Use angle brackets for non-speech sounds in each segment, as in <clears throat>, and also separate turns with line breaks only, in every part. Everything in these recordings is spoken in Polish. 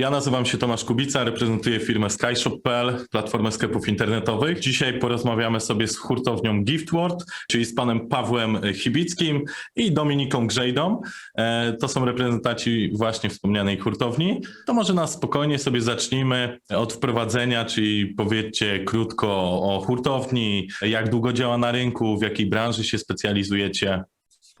Ja nazywam się Tomasz Kubica, reprezentuję firmę SkyShop.pl, platformę sklepów internetowych. Dzisiaj porozmawiamy sobie z hurtownią Giftword, czyli z panem Pawłem Chibickim i Dominiką Grzejdą. E, To są reprezentanci właśnie wspomnianej hurtowni. To może na spokojnie sobie zacznijmy od wprowadzenia, czyli powiedzcie krótko o hurtowni, jak długo działa na rynku, w jakiej branży się specjalizujecie.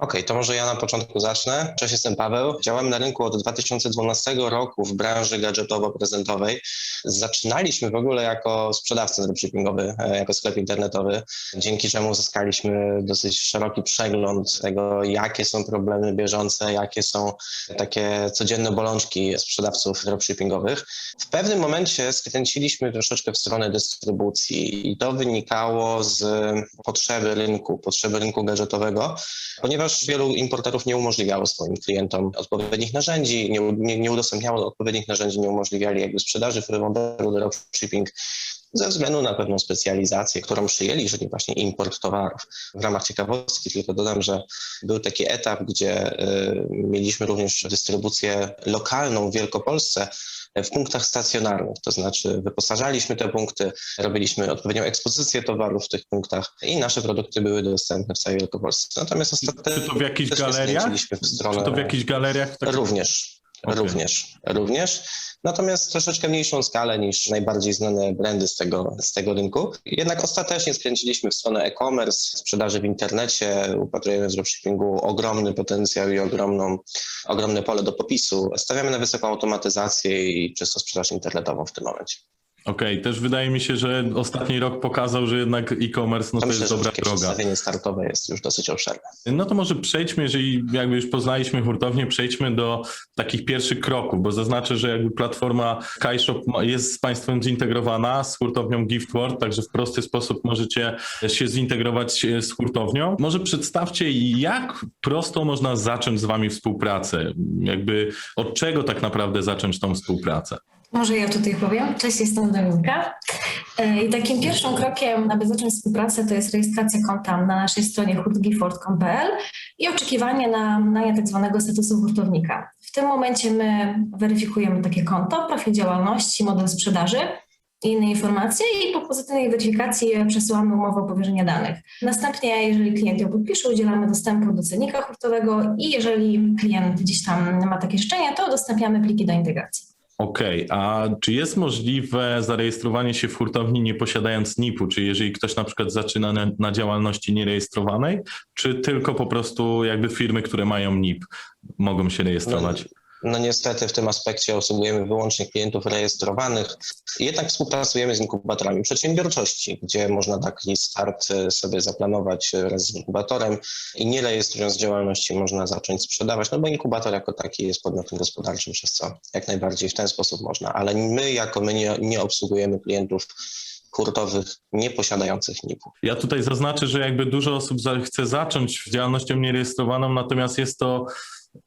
Okej, to może ja na początku zacznę. Cześć, jestem Paweł. Działamy na rynku od 2012 roku w branży gadżetowo-prezentowej. Zaczynaliśmy w ogóle jako sprzedawca dropshippingowy, e, jako sklep internetowy, dzięki czemu uzyskaliśmy dosyć szeroki przegląd tego, jakie są problemy bieżące, jakie są takie codzienne bolączki sprzedawców dropshippingowych. W pewnym momencie skręciliśmy troszeczkę w stronę dystrybucji i to wynikało z potrzeby rynku, potrzeby rynku gadżetowego, ponieważ wielu importerów nie umożliwiało swoim klientom odpowiednich narzędzi, nie, nie, nie udostępniało odpowiednich narzędzi, nie umożliwiali jakby sprzedaży freelanceru, dropshipping ze względu na pewną specjalizację, którą przyjęli, czyli właśnie import towarów. W ramach ciekawostki tylko dodam, że był taki etap, gdzie y, mieliśmy również dystrybucję lokalną w Wielkopolsce, w punktach stacjonarnych, to znaczy wyposażaliśmy te punkty, robiliśmy odpowiednią ekspozycję towarów w tych punktach i nasze produkty były dostępne w całej Wielkopolsce. Natomiast ostatecznie
Czy to w jakichś galeriach?
w stronę...
Czy to w jakichś galeriach? Tak...
Również,
Okej.
również, również. Natomiast troszeczkę mniejszą skalę niż najbardziej znane brandy z tego, z tego rynku. Jednak ostatecznie skręciliśmy w stronę e-commerce, sprzedaży w internecie, upatrujemy w dropshippingu ogromny potencjał i ogromną, ogromne pole do popisu. Stawiamy na wysoką automatyzację i czysto sprzedaż internetową w tym momencie.
Okej, też wydaje mi się, że ostatni rok pokazał, że jednak e-commerce no to,
myślę,
jest
że
dobra
takie
droga.
przedstawienie startowe jest już dosyć obszerne.
No to może przejdźmy, jeżeli jakby już poznaliśmy hurtownię, przejdźmy do takich pierwszych kroków, bo zaznaczę, że jakby platforma ma- jest z Państwem zintegrowana z hurtownią Giftword, także w prosty sposób możecie się zintegrować e, z hurtownią. Może przedstawcie, jak prosto można zacząć z Wami współpracę? Jakby od czego tak naprawdę zacząć tą współpracę?
Może ja tutaj powiem. Cześć, jestem Dominika. E, I takim pierwszym krokiem, aby zacząć współpracę, to jest rejestracja konta na naszej stronie hurtgifford.pl i oczekiwanie na nadanie tak zwanego statusu hurtownika. W tym momencie my weryfikujemy takie konto, profil działalności, model sprzedaży i inne informacje i po pozytywnej weryfikacji przesyłamy umowę o powierzenie danych. Następnie, jeżeli klient ją podpisze, udzielamy dostępu do cennika hurtowego i jeżeli klient gdzieś tam ma takie życzenie, to udostępniamy pliki do integracji.
Okej, a czy jest możliwe zarejestrowanie się w hurtowni nie posiadając NIP-u? Czy jeżeli ktoś na przykład zaczyna na, na działalności nierejestrowanej, czy tylko po prostu jakby firmy, które mają NIP mogą się rejestrować?
No niestety w tym aspekcie obsługujemy wyłącznie klientów rejestrowanych, jednak współpracujemy z inkubatorami przedsiębiorczości, gdzie można taki start e, sobie zaplanować e, wraz z inkubatorem i nie rejestrując działalności można zacząć sprzedawać, no bo inkubator jako taki jest podmiotem gospodarczym, przez co jak najbardziej w ten sposób można, ale my jako my nie, nie obsługujemy klientów hurtowych nie posiadających NIP-u.
Ja tutaj zaznaczę, że jakby dużo osób chce zacząć działalnością nierejestrowaną, natomiast jest to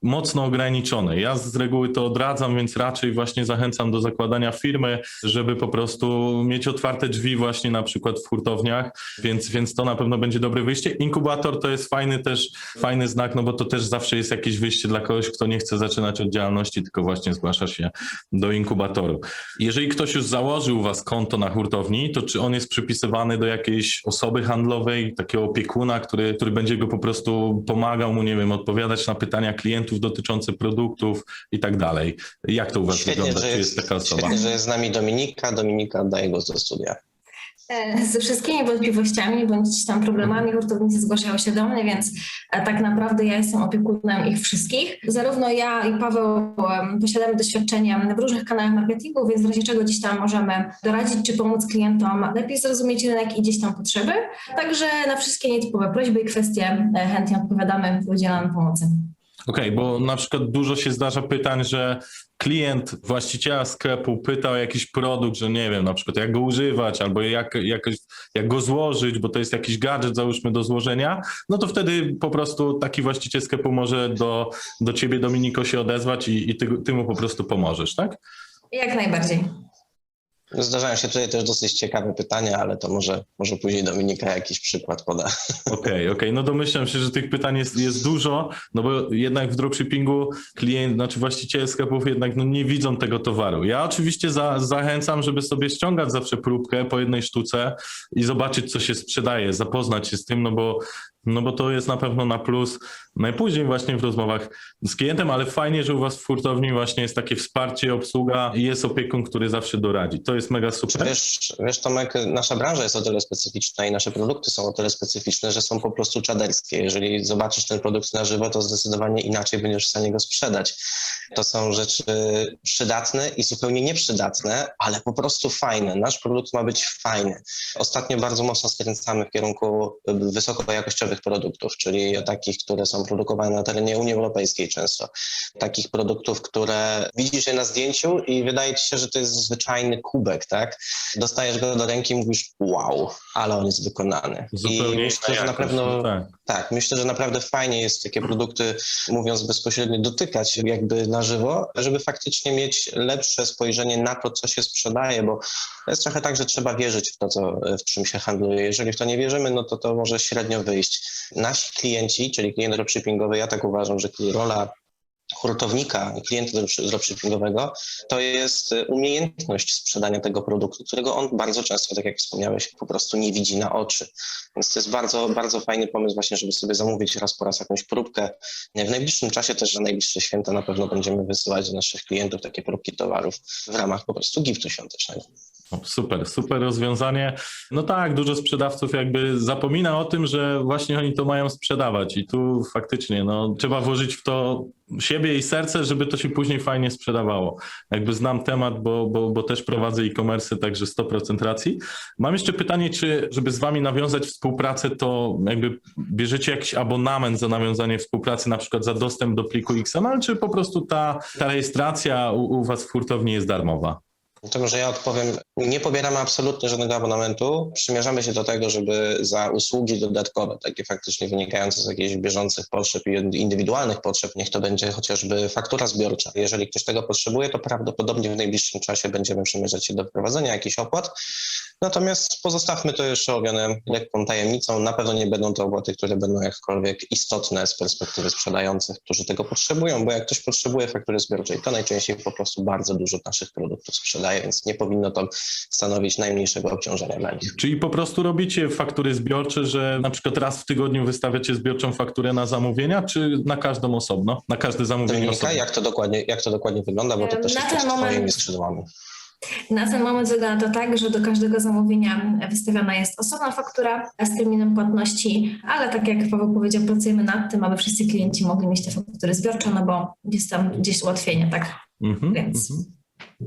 mocno ograniczone. Ja z reguły to odradzam, więc raczej właśnie zachęcam do zakładania firmy, żeby po prostu mieć otwarte drzwi właśnie na przykład w hurtowniach, więc, więc to na pewno będzie dobre wyjście. Inkubator to jest fajny też, fajny znak, no bo to też zawsze jest jakieś wyjście dla kogoś, kto nie chce zaczynać od działalności, tylko właśnie zgłasza się do inkubatoru. Jeżeli ktoś już założył u was konto na hurtowni, to czy on jest przypisywany do jakiejś osoby handlowej, takiego opiekuna, który, który będzie go po prostu pomagał mu, nie wiem, odpowiadać na pytania klientów dotyczące produktów i tak dalej. Jak to u was wygląda? Czy jest taka osoba?
świetnie, że jest z nami Dominika. Dominika oddaje głos do studia.
E, Ze wszystkimi wątpliwościami bądź gdzieś tam problemami hurtownicy zgłaszają się do mnie, więc e, tak naprawdę ja jestem opiekunem ich wszystkich. Zarówno ja i Paweł posiadamy doświadczenie w różnych kanałach marketingu, więc w razie czego gdzieś tam możemy doradzić czy pomóc klientom lepiej zrozumieć rynek i gdzieś tam potrzeby. Także na wszystkie nietypowe prośby i kwestie e, chętnie odpowiadamy udzielamy pomocy.
Okej, bo na przykład dużo się zdarza pytań, że klient właściciela sklepu pyta o jakiś produkt, że nie wiem, na przykład jak go używać, albo jak, jakoś, jak go złożyć, bo to jest jakiś gadżet, załóżmy, do złożenia, no to wtedy po prostu taki właściciel sklepu może do, do ciebie, Dominiko, się odezwać i, i ty, ty mu po prostu pomożesz, tak?
Jak najbardziej.
Zdarzają się tutaj też dosyć ciekawe pytania, ale to może, może później Dominika jakiś przykład poda. <laughs>
Okej, okej, no domyślam się, że tych pytań jest, jest dużo, no bo jednak w dropshippingu klient, znaczy właściciele sklepów jednak no nie widzą tego towaru. Ja oczywiście za, zachęcam, żeby sobie ściągać zawsze próbkę po jednej sztuce i zobaczyć, co się sprzedaje, zapoznać się z tym, no bo, no bo to jest na pewno na plus najpóźniej właśnie w rozmowach z klientem, ale fajnie, że u was w hurtowni właśnie jest takie wsparcie, obsługa i jest opiekun, który zawsze doradzi. To jest mega super.
Wiesz, wiesz Tomek, nasza branża jest o tyle specyficzna i nasze produkty są o tyle specyficzne, że są po prostu czaderskie. Jeżeli zobaczysz ten produkt na żywo, to zdecydowanie inaczej będziesz w stanie go sprzedać. To są rzeczy przydatne i zupełnie nieprzydatne, ale po prostu fajne. Nasz produkt ma być fajny. Ostatnio bardzo mocno skręcamy w kierunku wysokojakościowych produktów, czyli takich, które są produkowane na terenie Unii Europejskiej często. Takich produktów, które widzisz je na zdjęciu i wydaje ci się, że to jest zwyczajny kubek, tak? Dostajesz go do ręki i mówisz, wow, ale on jest wykonany.
Zupełnie
I myślę, że na pewno
no tak.
tak, myślę, że naprawdę fajnie jest takie produkty, mówiąc bezpośrednio, dotykać jakby na żywo, żeby faktycznie mieć lepsze spojrzenie na to, co się sprzedaje, bo to jest trochę tak, że trzeba wierzyć w to, co, w czym się handluje. Jeżeli w to nie wierzymy, no to to może średnio wyjść. Nasi klienci, czyli klient dropshippingowy, ja tak uważam, że rola hurtownika, klienta dropshippingowego, to jest y, umiejętność sprzedania tego produktu, którego on bardzo często, tak jak wspomniałeś, po prostu nie widzi na oczy. Więc to jest bardzo, bardzo fajny pomysł właśnie, żeby sobie zamówić raz po raz jakąś próbkę. W najbliższym czasie też, na najbliższe święta na pewno będziemy wysyłać do naszych klientów takie próbki towarów w ramach po prostu giftu świątecznego.
Super, super rozwiązanie. No tak, dużo sprzedawców jakby zapomina o tym, że właśnie oni to mają sprzedawać i tu faktycznie no, trzeba włożyć w to siebie i serce, żeby to się później fajnie sprzedawało. Jakby znam temat, bo, bo, bo też prowadzę e-commerce, także 100% racji. Mam jeszcze pytanie, czy żeby z wami nawiązać współpracę, to jakby bierzecie jakiś abonament za nawiązanie współpracy, na przykład za dostęp do pliku XML, czy po prostu ta, ta rejestracja u, u was w hurtowni jest darmowa?
To może ja odpowiem. Nie pobieramy absolutnie żadnego abonamentu. Przymierzamy się do tego, żeby za usługi dodatkowe, takie faktycznie wynikające z jakichś bieżących potrzeb i indywidualnych potrzeb, niech to będzie chociażby faktura zbiorcza. Jeżeli ktoś tego potrzebuje, to prawdopodobnie w najbliższym czasie będziemy przymierzać się do wprowadzenia jakichś opłat. Natomiast pozostawmy to jeszcze owiane lekką tajemnicą. Na pewno nie będą to opłaty, które będą jakkolwiek istotne z perspektywy sprzedających, którzy tego potrzebują, bo jak ktoś potrzebuje faktury zbiorczej, to najczęściej po prostu bardzo dużo naszych produktów sprzedaje, więc nie powinno to stanowić najmniejszego obciążenia dla nich.
Czyli po prostu robicie faktury zbiorcze, że na przykład raz w tygodniu wystawiacie zbiorczą fakturę na zamówienia, czy na każdą osobno? Na każde zamówienie
Dominika,
osobno?
jak to dokładnie, jak to dokładnie wygląda, bo to też
Na
jest też
moment-
twoimi skrzydłami.
Na ten moment wygląda to tak, że do każdego zamówienia wystawiona jest osobna faktura z terminem płatności, ale tak jak Paweł powiedział, pracujemy nad tym, aby wszyscy klienci mogli mieć te faktury zbiorcze, no bo jest tam gdzieś ułatwienie, tak?
Mhm,
Więc-
mhm.
Tylko,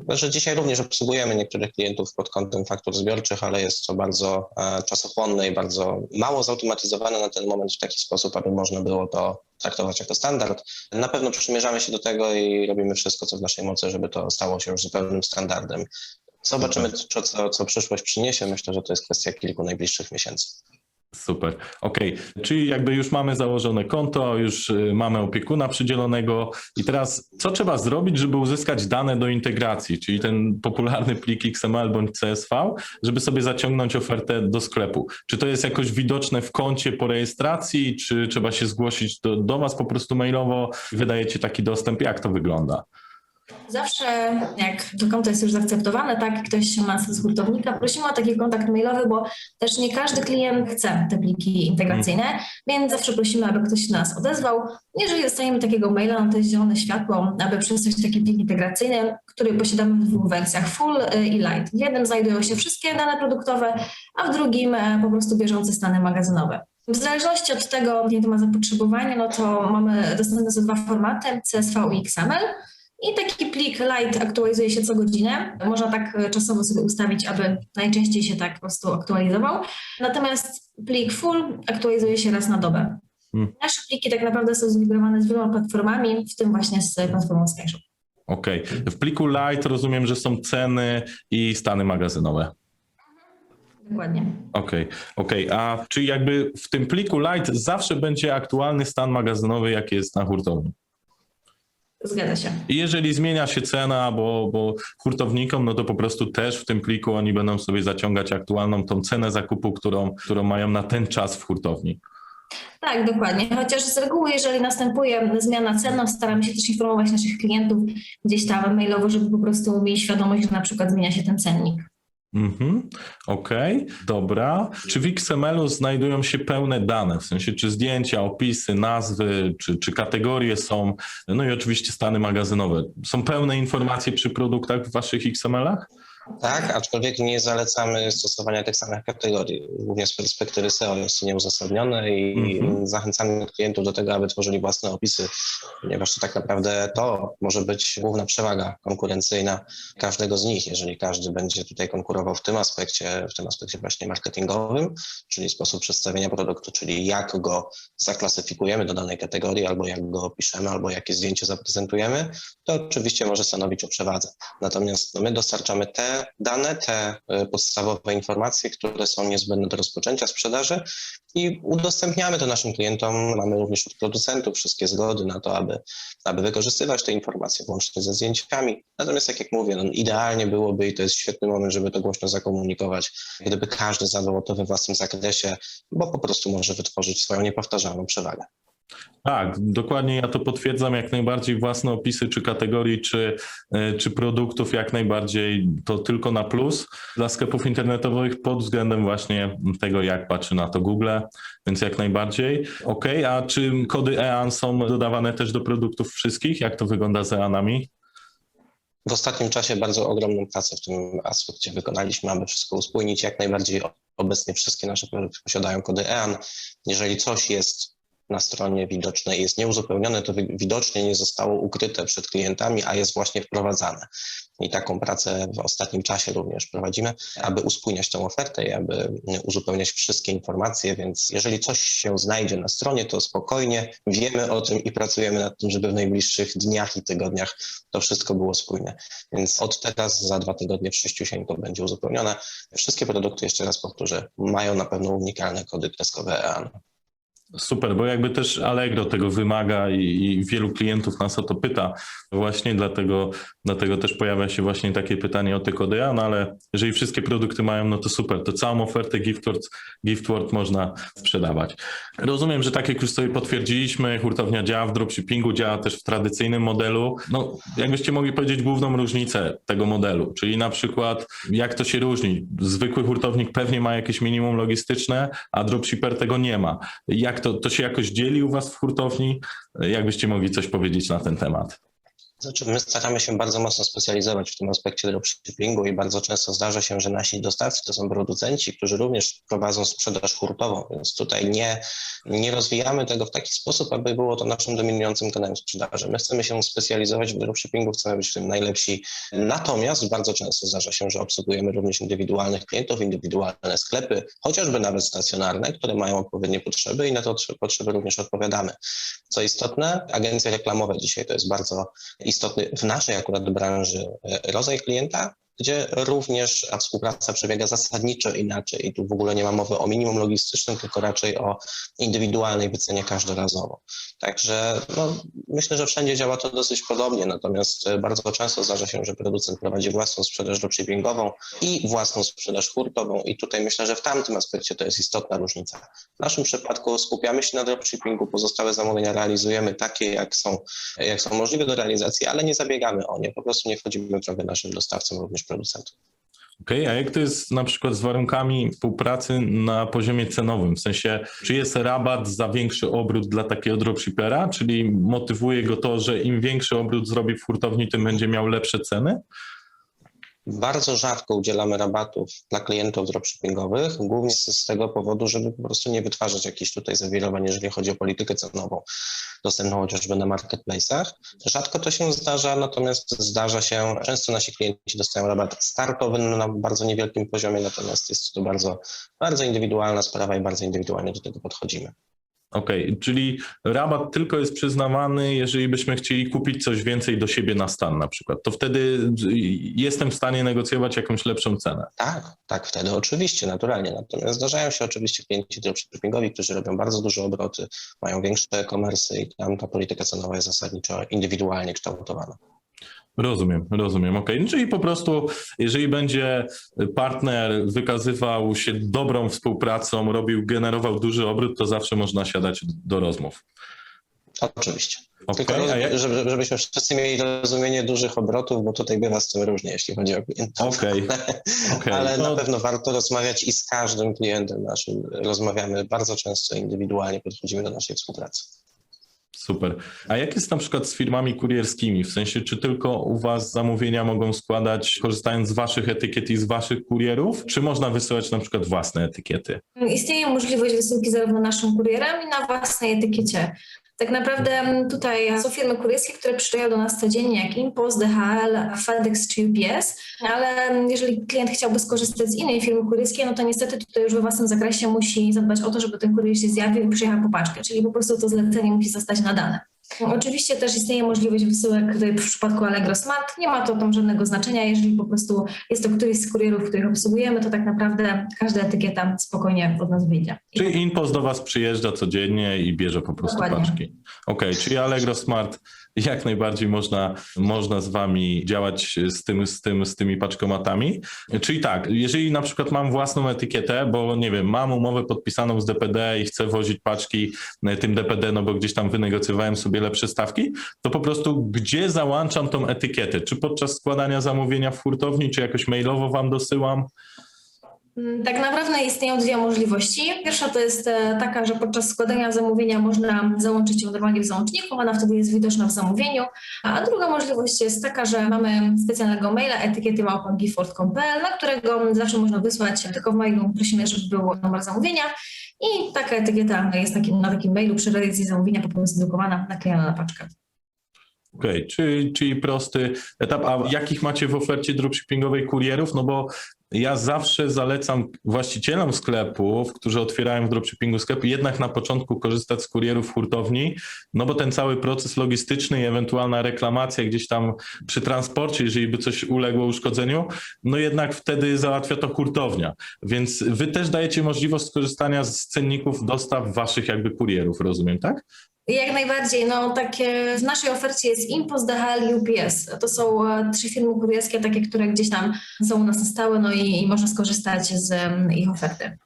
że dzisiaj również obsługujemy niektórych klientów pod kątem faktur zbiorczych, ale jest to bardzo e, czasochłonne i bardzo mało zautomatyzowane na ten moment w taki sposób, aby można było to traktować jako standard. Na pewno przymierzamy się do tego i robimy wszystko, co w naszej mocy, żeby to stało się już zupełnym standardem. Zobaczymy, co, co, co przyszłość przyniesie. Myślę, że to jest kwestia kilku najbliższych miesięcy.
Super, okej. Czyli jakby już mamy założone konto, już y, mamy opiekuna przydzielonego i teraz co trzeba zrobić, żeby uzyskać dane do integracji, czyli ten popularny plik XML bądź CSV, żeby sobie zaciągnąć ofertę do sklepu. Czy to jest jakoś widoczne w koncie po rejestracji, czy trzeba się zgłosić do, do Was po prostu mailowo, wydajecie taki dostęp, jak to wygląda?
Zawsze jak to konto jest już zaakceptowane, tak, ktoś ma z hurtownika, prosimy o taki kontakt mailowy, bo też nie każdy klient chce te pliki integracyjne, więc zawsze prosimy, aby ktoś się nas odezwał. Jeżeli dostaniemy takiego maila, no to jest zielone światło, aby przesłać taki plik integracyjny, który posiadamy w dwóch wersjach, full y, i light. W jednym znajdują się wszystkie dane produktowe, a w drugim e, po prostu bieżące stany magazynowe. W zależności od tego, jakie ma zapotrzebowanie, no to mamy dostępne są dwa formaty, CSV i XML. I taki plik light aktualizuje się co godzinę. Można tak e, czasowo sobie ustawić, aby najczęściej się tak po prostu aktualizował. Natomiast plik full aktualizuje się raz na dobę.
Hmm.
Nasze pliki tak naprawdę są zintegrowane z wieloma platformami, w tym właśnie z platformą SkyShop.
Okej. W pliku Light rozumiem, że są ceny i stany magazynowe.
Dokładnie.
Okej, okej. A czy jakby w tym pliku Light zawsze będzie aktualny stan magazynowy, jaki jest na hurtowni?
Zgadza się.
I jeżeli zmienia się cena, bo, bo hurtownikom, no to po prostu też w tym pliku oni będą sobie zaciągać aktualną tą cenę zakupu, którą, którą mają na ten czas w hurtowni.
Tak, dokładnie. Chociaż z reguły, jeżeli następuje zmiana cen, no staramy się też informować naszych klientów gdzieś tam mailowo, żeby po prostu mieli świadomość, że na przykład zmienia się ten cennik.
Mhm, okej, dobra. Czy w XML-u znajdują się pełne dane, w sensie czy zdjęcia, opisy, nazwy, czy, czy kategorie są, no i oczywiście stany magazynowe. Są pełne informacje przy produktach w waszych XML-ach?
Tak, aczkolwiek nie zalecamy stosowania tych samych kategorii. Głównie z perspektywy SEO jest to nieuzasadnione i
Mhm.
zachęcamy klientów do tego, aby tworzyli własne opisy, ponieważ to tak naprawdę to może być główna przewaga konkurencyjna każdego z nich, jeżeli każdy będzie tutaj konkurował w tym aspekcie, w tym aspekcie właśnie marketingowym, czyli sposób przedstawienia produktu, czyli jak go zaklasyfikujemy do danej kategorii, albo jak go opiszemy, albo jakie zdjęcie zaprezentujemy, to oczywiście może stanowić o przewadze. Natomiast no, my dostarczamy te dane, te y, podstawowe informacje, które są niezbędne do rozpoczęcia sprzedaży i udostępniamy to naszym klientom. Mamy również od producentów wszystkie zgody na to, aby, aby wykorzystywać te informacje, włącznie ze zdjęciami. Natomiast tak jak mówię, no, idealnie byłoby i to jest świetny moment, żeby to głośno zakomunikować, gdyby każdy zadbał to we własnym zakresie, bo po prostu może wytworzyć swoją niepowtarzalną przewagę.
Tak, dokładnie ja to potwierdzam jak najbardziej własne opisy czy kategorii, czy, e, czy produktów jak najbardziej to tylko na plus dla sklepów internetowych pod względem właśnie tego, jak patrzy na to Google, więc jak najbardziej. Ok, a czy kody EAN są dodawane też do produktów wszystkich? Jak to wygląda z EANami?
W ostatnim czasie bardzo ogromną pracę w tym aspekcie wykonaliśmy, aby wszystko uspójnić. Jak najbardziej obecnie wszystkie nasze produkty posiadają kody EAN. Jeżeli coś jest na stronie widoczne i jest nieuzupełnione, to wi- widocznie nie zostało ukryte przed klientami, a jest właśnie wprowadzane. I taką pracę w ostatnim czasie również prowadzimy, aby uspójniać tę ofertę i aby uzupełniać wszystkie informacje, więc jeżeli coś się znajdzie na stronie, to spokojnie wiemy o tym i pracujemy nad tym, żeby w najbliższych dniach i tygodniach to wszystko było spójne. Więc od teraz za dwa tygodnie w sześciusieńko będzie uzupełnione. Wszystkie produkty, jeszcze raz powtórzę, mają na pewno unikalne kody kreskowe EAN.
Super, bo jakby też Allegro tego wymaga i, i wielu klientów nas o to pyta. Właśnie dlatego, dlatego też pojawia się właśnie takie pytanie o te kody, no ale jeżeli wszystkie produkty mają, no to super, to całą ofertę GiftWord, GiftWord można sprzedawać. Rozumiem, że tak jak już sobie potwierdziliśmy, hurtownia działa w dropshippingu, działa też w tradycyjnym modelu. No, jakbyście mogli powiedzieć główną różnicę tego modelu, czyli na przykład jak to się różni? Zwykły hurtownik pewnie ma jakieś minimum logistyczne, a dropshipper tego nie ma. Jak to, to się jakoś dzieli u Was w hurtowni? Jakbyście mogli coś powiedzieć na ten temat?
Znaczy, my staramy się bardzo mocno specjalizować w tym aspekcie dropshippingu i bardzo często zdarza się, że nasi dostawcy to są producenci, którzy również prowadzą sprzedaż hurtową, więc tutaj nie, nie rozwijamy tego w taki sposób, aby było to naszym dominującym kanałem sprzedaży. My chcemy się specjalizować w dropshippingu, chcemy być w tym najlepsi. Natomiast bardzo często zdarza się, że obsługujemy również indywidualnych klientów, indywidualne sklepy, chociażby nawet stacjonarne, które mają odpowiednie potrzeby i na te potrzeby również odpowiadamy. Co istotne, agencje reklamowe dzisiaj to jest bardzo istotny w naszej akurat branży e, rodzaj klienta, gdzie również współpraca przebiega zasadniczo inaczej i tu w ogóle nie ma mowy o minimum logistycznym, tylko raczej o indywidualnej wycenie każdorazowo. Także no, myślę, że wszędzie działa to dosyć podobnie, natomiast e, bardzo często zdarza się, że producent prowadzi własną sprzedaż dropshippingową i własną sprzedaż hurtową i tutaj myślę, że w tamtym aspekcie to jest istotna różnica. W naszym przypadku skupiamy się na dropshippingu, pozostałe zamówienia realizujemy takie, jak są, jak są możliwe do realizacji, ale nie zabiegamy o nie, po prostu nie wchodzimy w drogę naszym dostawcom, również producentom.
Okej, a jak to jest na przykład z warunkami współpracy na poziomie cenowym? W sensie, czy jest rabat za większy obrót dla takiego dropshippera, czyli motywuje go to, że im większy obrót zrobi w hurtowni, tym będzie miał lepsze ceny?
Bardzo rzadko udzielamy rabatów dla klientów dropshippingowych, głównie z, tego powodu, żeby po prostu nie wytwarzać jakichś tutaj zawirowań, jeżeli chodzi o politykę cenową, dostępną chociażby na marketplace'ach. Rzadko to się zdarza, natomiast zdarza się, często nasi klienci dostają rabat startowy na bardzo niewielkim poziomie, natomiast jest to bardzo, bardzo indywidualna sprawa i bardzo indywidualnie do tego podchodzimy.
Okej, czyli rabat tylko jest przyznawany, jeżeli byśmy chcieli kupić coś więcej do siebie na stan na przykład. To wtedy jestem w stanie negocjować jakąś lepszą cenę.
Tak, tak, wtedy oczywiście, naturalnie. Natomiast zdarzają się oczywiście klienci dropshippingowi, którzy robią bardzo duże obroty, mają większe e-commerce i tam ta polityka cenowa jest zasadniczo indywidualnie kształtowana.
Rozumiem, rozumiem. Okej, czyli po prostu, jeżeli będzie partner wykazywał się dobrą współpracą, robił, generował duży obrót, to zawsze można siadać do rozmów.
Oczywiście.
Okej,
Tylko
jak-
żeby, żebyśmy wszyscy mieli rozumienie dużych obrotów, bo tutaj bywa z tym różnie, jeśli chodzi o klientów.
Okej, <laughs> okej.
Ale
No-
na pewno warto rozmawiać i z każdym klientem naszym. Rozmawiamy bardzo często indywidualnie, podchodzimy do naszej współpracy.
Super. A jak jest na przykład z firmami kurierskimi? W sensie, czy tylko u Was zamówienia mogą składać korzystając z Waszych etykiet i z Waszych kurierów, czy można wysyłać na przykład własne etykiety?
Istnieje możliwość wysyłki zarówno naszym kurierem i na własnej etykiecie. Tak naprawdę m, tutaj są firmy kurierskie, które przyjeżdżają do nas codziennie, jak Impost, DHL, FedEx czy UPS, ale m, jeżeli klient chciałby skorzystać z innej firmy kurierskiej, no to niestety tutaj już we własnym zakresie musi zadbać o to, żeby ten kurier się zjawił i przyjechał po paczkę, czyli po prostu to zlecenie musi zostać nadane. Oczywiście też istnieje możliwość wysyłek tutaj w przypadku Allegro Smart. Nie ma to tam żadnego znaczenia. Jeżeli po prostu jest to któryś z kurierów, których obsługujemy, to tak naprawdę każda etykieta spokojnie od nas wyjdzie.
Czyli Inpost do Was przyjeżdża codziennie i bierze po prostu
Dokładnie.
paczki. Okej, czyli Allegro Smart jak najbardziej można, można z Wami działać z, tym, z, tym, z tymi paczkomatami. Czyli tak, jeżeli na przykład mam własną etykietę, bo nie wiem, mam umowę podpisaną z DPD i chcę wozić paczki e, tym DPD, no bo gdzieś tam wynegocjowałem sobie lepsze stawki, to po prostu gdzie załączam tą etykietę? Czy podczas składania zamówienia w hurtowni, czy jakoś mailowo Wam dosyłam?
Mm, Tak naprawdę istnieją dwie możliwości. Pierwsza to jest e, taka, że podczas składania zamówienia można załączyć ją normalnie w załączniku, ona wtedy jest widoczna w zamówieniu. A druga możliwość jest taka, że mamy specjalnego maila etykiety małpa.gifford.pl, na którego zawsze można wysłać, tylko w mailu prosimy, żeby był numer zamówienia i taka etykieta jest taki, na takim mailu przy realizacji zamówienia po prostu drukowana, naklejona na paczkę.
Okej, czyli, czyli prosty etap. A jakich macie w ofercie dropshippingowej kurierów? No bo ja zawsze zalecam właścicielom sklepów, którzy otwierają w dropshippingu sklepy, jednak na początku korzystać z kurierów hurtowni, no bo ten cały proces logistyczny i ewentualna reklamacja gdzieś tam przy transporcie, jeżeli by coś uległo uszkodzeniu, no jednak wtedy załatwia to hurtownia. Więc wy też dajecie możliwość skorzystania z cenników dostaw waszych jakby kurierów, rozumiem, tak?
Jak najbardziej, no takie w naszej ofercie jest Impost, DHL i UPS. To są e, trzy firmy kurierskie, takie, które gdzieś tam są u nas na stałe, no i, i można skorzystać z ich oferty.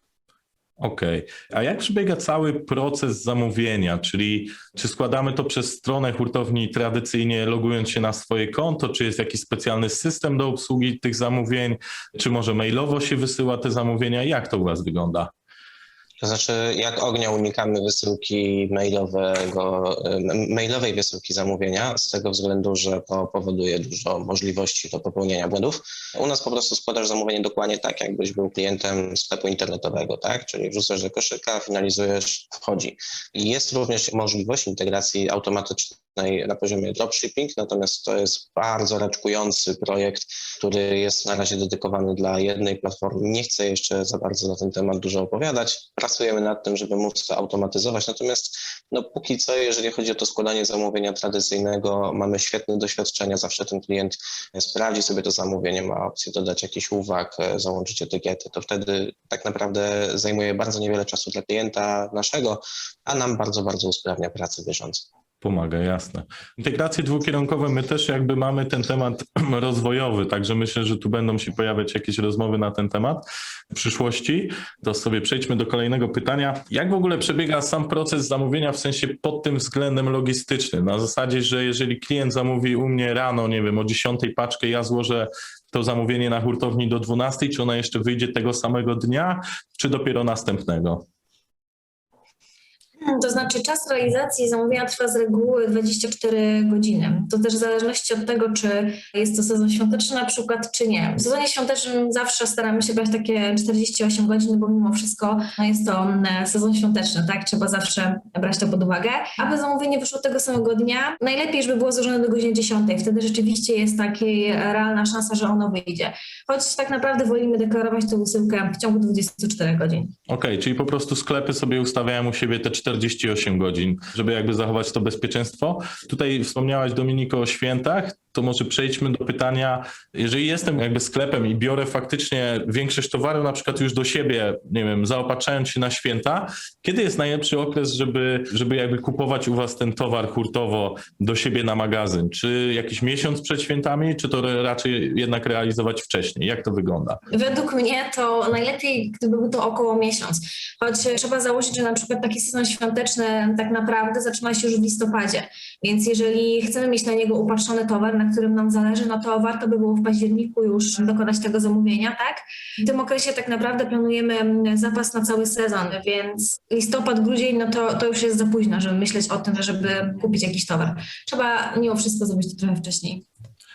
Okej. A jak przebiega cały proces zamówienia? Czyli czy składamy to przez stronę hurtowni tradycyjnie logując się na swoje konto, czy jest jakiś specjalny system do obsługi tych zamówień, czy może mailowo się wysyła te zamówienia? Jak to u Was wygląda?
To znaczy, jak ognia unikamy wysyłki mailowego, mailowej wysyłki zamówienia, z tego względu, że to powoduje dużo możliwości do popełnienia błędów. U nas po prostu składasz zamówienie dokładnie tak, jakbyś był klientem sklepu internetowego, tak? Czyli wrzucasz do koszyka, finalizujesz, wchodzi. Jest również możliwość integracji automatycznej na poziomie dropshipping, natomiast to jest bardzo raczkujący projekt, który jest na razie dedykowany dla jednej platformy. Nie chcę jeszcze za bardzo na ten temat dużo opowiadać. Pracujemy nad tym, żeby móc to automatyzować, natomiast no, póki co, jeżeli chodzi o to składanie zamówienia tradycyjnego, mamy świetne doświadczenia. Zawsze ten klient sprawdzi sobie to zamówienie, ma opcję dodać jakiś uwag, e, załączyć etykiety. To wtedy tak naprawdę zajmuje bardzo niewiele czasu dla klienta naszego, a nam bardzo, bardzo usprawnia pracę bieżącą.
Pomaga, jasne. Integracje dwukierunkowe, my też jakby mamy ten temat <clears throat> rozwojowy, także myślę, że tu będą się pojawiać jakieś rozmowy na ten temat w przyszłości. To sobie przejdźmy do kolejnego pytania. Jak w ogóle przebiega sam proces zamówienia w sensie pod tym względem logistycznym? Na zasadzie, że jeżeli klient zamówi u mnie rano, nie wiem, o 10 paczkę, ja złożę to zamówienie na hurtowni do 12, czy ona jeszcze wyjdzie tego samego dnia, czy dopiero następnego?
To znaczy czas realizacji zamówienia trwa z reguły 24 godziny. To też w zależności od tego, czy jest to sezon świąteczny na przykład, czy nie. W sezonie świątecznym zawsze staramy się brać takie 48 godzin, bo mimo wszystko jest to mm, sezon świąteczny, tak? Trzeba zawsze brać to pod uwagę. Aby zamówienie wyszło tego samego dnia, najlepiej, żeby było złożone do godziny 10. Wtedy rzeczywiście jest taka realna szansa, że ono wyjdzie. Choć tak naprawdę wolimy deklarować tę usyłkę w ciągu 24 godzin.
Okej, czyli po prostu sklepy sobie ustawiają u siebie te 48 48 godzin, żeby jakby zachować to bezpieczeństwo. Tutaj wspomniałaś Dominiko o świętach, to może przejdźmy do pytania, jeżeli jestem jakby sklepem i biorę faktycznie większość towaru na przykład już do siebie, nie wiem, zaopatrzając się na święta, kiedy jest najlepszy okres, żeby, żeby jakby kupować u was ten towar hurtowo do siebie na magazyn? Czy jakiś miesiąc przed świętami, czy to raczej jednak realizować wcześniej? Jak to wygląda?
Według mnie to najlepiej, gdyby był to około miesiąc. Choć trzeba założyć, że na przykład taki sezon świąteczny tak naprawdę zaczyna się już w listopadzie. Więc jeżeli chcemy mieć na niego upatrzony towar, na którym nam zależy, no to warto by było w październiku już dokonać tego zamówienia, tak? W tym okresie tak naprawdę planujemy mm, zapas na cały sezon, więc listopad, grudzień, no to, to już jest za późno, żeby myśleć o tym, żeby kupić jakiś towar. Trzeba mimo wszystko zrobić to trochę wcześniej.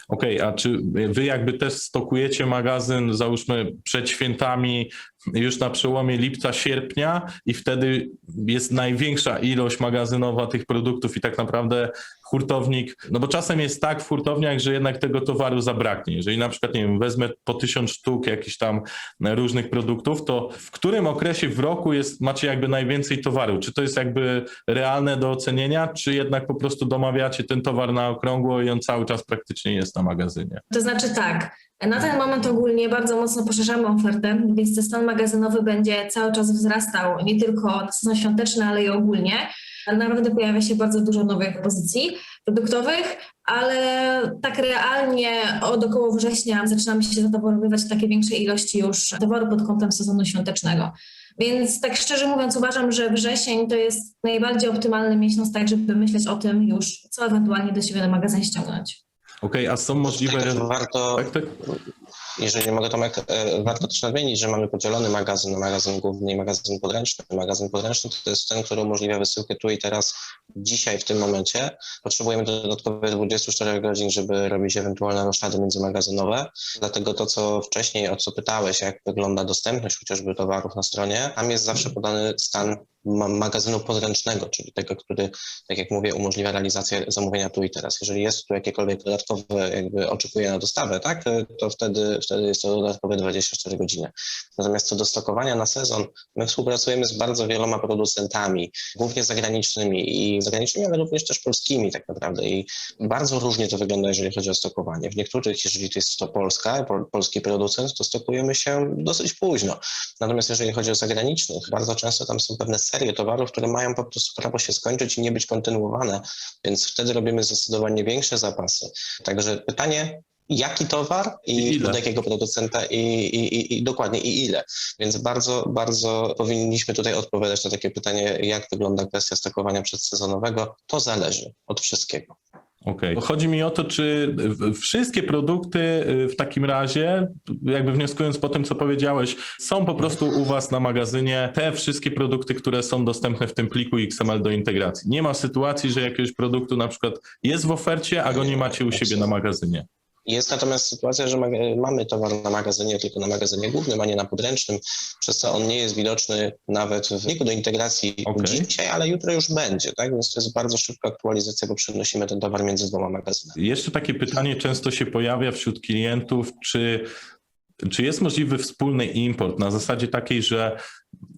Okej, a czy wy jakby też stokujecie magazyn, załóżmy przed świętami, już na przełomie lipca, sierpnia i wtedy jest największa ilość magazynowa tych produktów i tak naprawdę hurtownik, no bo czasem jest tak w hurtowniach, że jednak tego towaru zabraknie. Jeżeli na przykład, nie wiem, wezmę po tysiąc sztuk jakichś tam różnych produktów, to w którym okresie w roku jest, macie jakby najwięcej towaru? Czy to jest jakby realne do ocenienia, czy jednak po prostu domawiacie ten towar na okrągło i on cały czas praktycznie jest na magazynie?
To znaczy tak, na ten moment ogólnie bardzo mocno poszerzamy ofertę, więc ten stan magazynowy będzie cały czas wzrastał, nie tylko na sezon świąteczny, ale i ogólnie. Naprawdę pojawia się bardzo dużo nowych pozycji produktowych, ale tak realnie od około września zaczynamy się zadowoliwać takie większej ilości już towaru pod kątem sezonu świątecznego. Więc tak szczerze mówiąc uważam, że wrzesień to jest najbardziej optymalny miesiąc, tak żeby myśleć o tym już, co ewentualnie do siebie na magazyn ściągnąć.
Okej, a są możliwe...
Też warto,
Tak, tak?
jeżeli mogę Tomek, e, warto też nadmienić, że mamy podzielony magazyn na magazyn główny i magazyn podręczny. Magazyn podręczny to jest ten, który umożliwia wysyłkę tu i teraz, dzisiaj, w tym momencie. Potrzebujemy dodatkowe 24 godzin, żeby robić ewentualne roszady międzymagazynowe. Dlatego to, co wcześniej, o co pytałeś, jak wygląda dostępność chociażby towarów na stronie, tam jest zawsze podany stan magazynu podręcznego, czyli tego, który, tak jak mówię, umożliwia realizację zamówienia tu i teraz. Jeżeli jest tu jakiekolwiek dodatkowe, jakby oczekuje na dostawę, tak, to wtedy, wtedy jest to dodatkowe 24 godziny. Natomiast co do stokowania na sezon, my współpracujemy z bardzo wieloma producentami, głównie zagranicznymi i zagranicznymi, ale również też polskimi tak naprawdę i bardzo różnie to wygląda, jeżeli chodzi o stokowanie. W niektórych, jeżeli to jest to Polska, pol, polski producent, to stokujemy się dosyć późno. Natomiast jeżeli chodzi o zagranicznych, bardzo często tam są pewne serie towarów, które mają po prostu prawo się skończyć i nie być kontynuowane, więc wtedy robimy zdecydowanie większe zapasy. Także pytanie, jaki towar
I
i, od jakiego producenta i, i, i, i dokładnie i ile. Więc bardzo, bardzo powinniśmy tutaj odpowiadać na takie pytanie, jak wygląda kwestia stokowania przedsezonowego. To zależy od wszystkiego.
Okej. Chodzi mi o to, czy wszystkie produkty y, w takim razie, jakby wnioskując po tym, co powiedziałeś, są po prostu u Was na magazynie te wszystkie produkty, które są dostępne w tym pliku XML do integracji. Nie ma sytuacji, że jakiegoś produktu na przykład jest w ofercie, a go nie macie u siebie na magazynie.
Jest natomiast sytuacja, że mamy towar na magazynie, tylko na magazynie głównym, a nie na podręcznym, przez co on nie jest widoczny nawet w pliku do integracji
Okej.
dzisiaj, ale jutro już będzie, tak? Więc to jest bardzo szybka aktualizacja, bo przenosimy ten towar między dwoma magazynami.
Jeszcze takie pytanie często się pojawia wśród klientów, czy, czy jest możliwy wspólny import na zasadzie takiej, że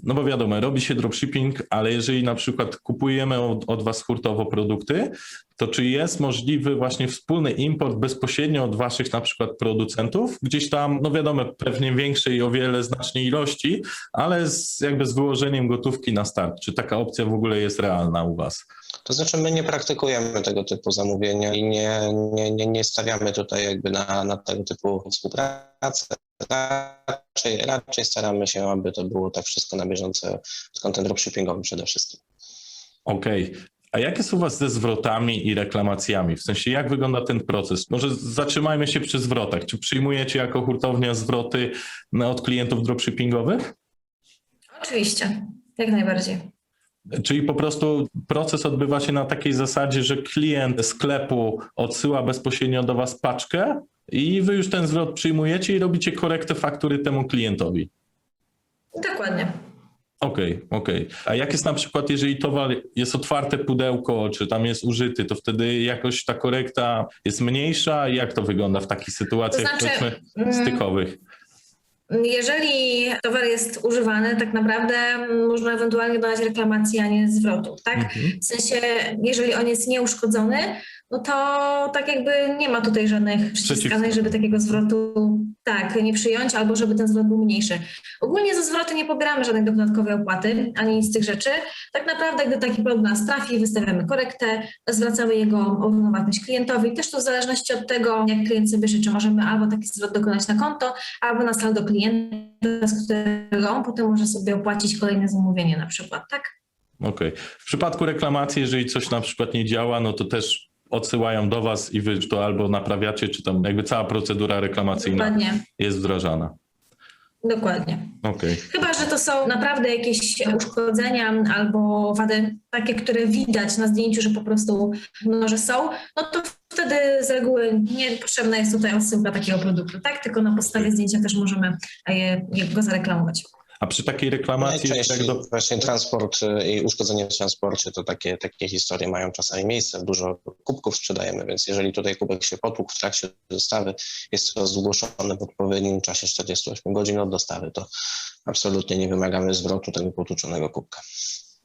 no bo wiadomo, robi się dropshipping, ale jeżeli na przykład kupujemy od, od Was hurtowo produkty, to czy jest możliwy właśnie wspólny import bezpośrednio od Waszych na przykład producentów, gdzieś tam, no wiadomo, pewnie większej o wiele znacznie ilości, ale z, jakby z wyłożeniem gotówki na start. Czy taka opcja w ogóle jest realna u Was?
To znaczy my nie praktykujemy tego typu zamówienia i nie, nie, nie, nie stawiamy tutaj jakby na, na tego typu współpracę. Raczej, raczej staramy się, aby to było tak wszystko na bieżąco pod kątem dropshippingowym przede wszystkim.
Okej. A jak jest u Was ze zwrotami i reklamacjami? W sensie, jak wygląda ten proces? Może zatrzymajmy się przy zwrotach. Czy przyjmujecie jako hurtownia zwroty no, od klientów dropshippingowych?
Oczywiście, jak najbardziej.
Czyli po prostu proces odbywa się na takiej zasadzie, że klient sklepu odsyła bezpośrednio do Was paczkę i Wy już ten zwrot przyjmujecie i robicie korektę faktury temu klientowi.
Dokładnie.
Okej, okej. A jak jest na przykład, jeżeli towar jest otwarte pudełko, czy tam jest użyty, to wtedy jakoś ta korekta jest mniejsza? Jak to wygląda w takich sytuacjach,
To znaczy, mm,
stykowych?
Jeżeli towar jest używany, tak naprawdę można ewentualnie dodać reklamację, a nie zwrotu, tak?
Mhm.
W sensie, jeżeli on jest nieuszkodzony, no to tak jakby nie ma tutaj żadnych przyciskanych, żeby takiego zwrotu tak nie przyjąć, albo żeby ten zwrot był mniejszy. Ogólnie za zwroty nie pobieramy żadnej dodatkowej opłaty, ani nic z tych rzeczy. Tak naprawdę, gdy taki produkt nas trafi, wystawiamy korektę, zwracamy jego równowartość klientowi. Też to w zależności od tego, jak klient sobie życzy, możemy albo taki zwrot dokonać na konto, albo na saldo klienta, z którego on potem może sobie opłacić kolejne zamówienie na przykład, tak?
Okej. W przypadku reklamacji, jeżeli coś na przykład nie działa, no to też odsyłają do Was i Wy to albo naprawiacie, czy tam jakby cała procedura reklamacyjna
Dokładnie,
jest wdrażana.
dokładnie.
Okej.
Chyba, że to są naprawdę jakieś uszkodzenia albo wady takie, które widać na zdjęciu, że po prostu no, że są, no to wtedy z reguły nie potrzebna jest tutaj odsyłka takiego produktu, tak? Tylko na podstawie zdjęcia też możemy e, go zareklamować.
A przy takiej reklamacji jest tak do...
właśnie transport y, i uszkodzenie w transporcie to takie, takie historie mają czasami miejsce. Dużo kubków sprzedajemy, więc jeżeli tutaj kubek się potłukł w trakcie dostawy, jest to zgłoszone w odpowiednim czasie 48 godzin od dostawy, to absolutnie nie wymagamy zwrotu tego potłuczonego kubka.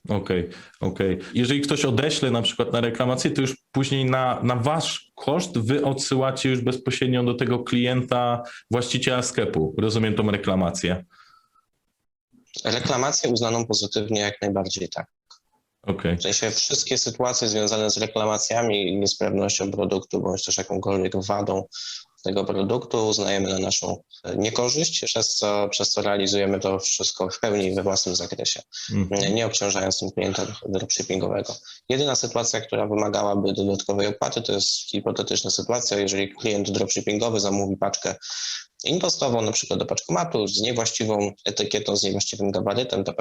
Okej, okej. Jeżeli ktoś odeśle na przykład na reklamację, to już później na, na wasz koszt wy odsyłacie już bezpośrednio do tego klienta, właściciela sklepu. Rozumiem tą reklamację.
Reklamację uznaną pozytywnie jak najbardziej tak.
Okej,
W sensie wszystkie sytuacje związane z reklamacjami i niesprawnością produktu, bądź też jakąkolwiek wadą tego produktu uznajemy na naszą niekorzyść, przez co, przez co realizujemy to wszystko w pełni we własnym zakresie,
Mhm.
nie obciążając tym klienta dropshippingowego. Jedyna sytuacja, która wymagałaby dodatkowej opłaty, to jest hipotetyczna sytuacja, jeżeli klient dropshippingowy zamówi paczkę impostową, na przykład do paczkomatu z niewłaściwą etykietą, z niewłaściwym gabarytem, ta,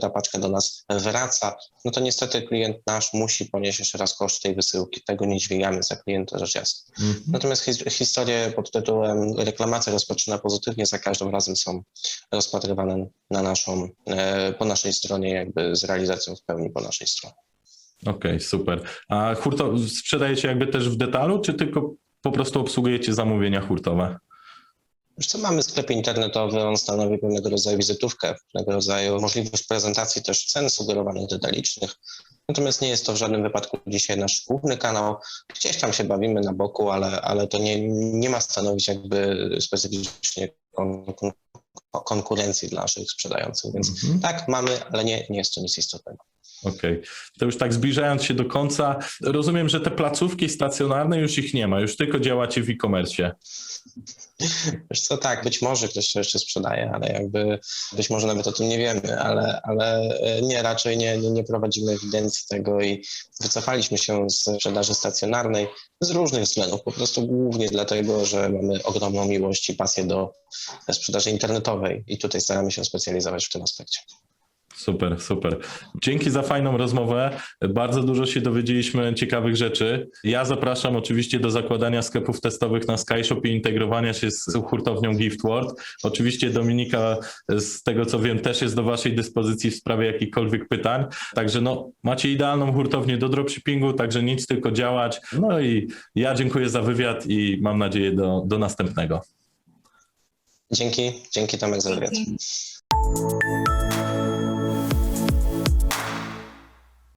ta, paczka do nas wraca, no to niestety klient nasz musi ponieść jeszcze raz koszt tej wysyłki. Tego nie dźwigamy za klienta, rzecz jasna.
Mhm.
Natomiast his- historie pod tytułem reklamacja rozpoczyna pozytywnie za każdym razem są rozpatrywane na naszą, e, po naszej stronie, jakby z realizacją w pełni po naszej stronie.
Okej, super. A hurto sprzedajecie jakby też w detalu, czy tylko po prostu obsługujecie zamówienia hurtowe?
Wiesz co, mamy sklep internetowy, on stanowi pewnego rodzaju wizytówkę, pewnego rodzaju możliwość prezentacji też cen sugerowanych detalicznych. Natomiast nie jest to w żadnym wypadku dzisiaj nasz główny kanał. Gdzieś tam się bawimy na boku, ale, ale to nie, nie ma stanowić jakby specyficznie kon, kon, konkurencji dla naszych sprzedających. Więc
Mhm.
tak, mamy, ale nie, nie jest to nic istotnego.
Okej. To już tak zbliżając się do końca, rozumiem, że te placówki stacjonarne już ich nie ma, już tylko działacie w e-commerce.
Wiesz co, tak, być może ktoś to jeszcze sprzedaje, ale jakby być może nawet o tym nie wiemy, ale, ale e, nie, raczej nie, nie, nie prowadzimy ewidencji tego i wycofaliśmy się z sprzedaży stacjonarnej z różnych względów, po prostu głównie dlatego, że mamy ogromną miłość i pasję do sprzedaży internetowej i tutaj staramy się specjalizować w tym aspekcie.
Super, super. Dzięki za fajną rozmowę. Bardzo dużo się dowiedzieliśmy ciekawych rzeczy. Ja zapraszam oczywiście do zakładania sklepów testowych na SkyShop i integrowania się z hurtownią GiftWord. Oczywiście Dominika, z tego co wiem, też jest do Waszej dyspozycji w sprawie jakichkolwiek pytań. Także no, macie idealną hurtownię do dropshippingu, także nic tylko działać. No i ja dziękuję za wywiad i mam nadzieję do, do następnego.
Dzięki, dzięki Tomek za wywiad.
Dzięki.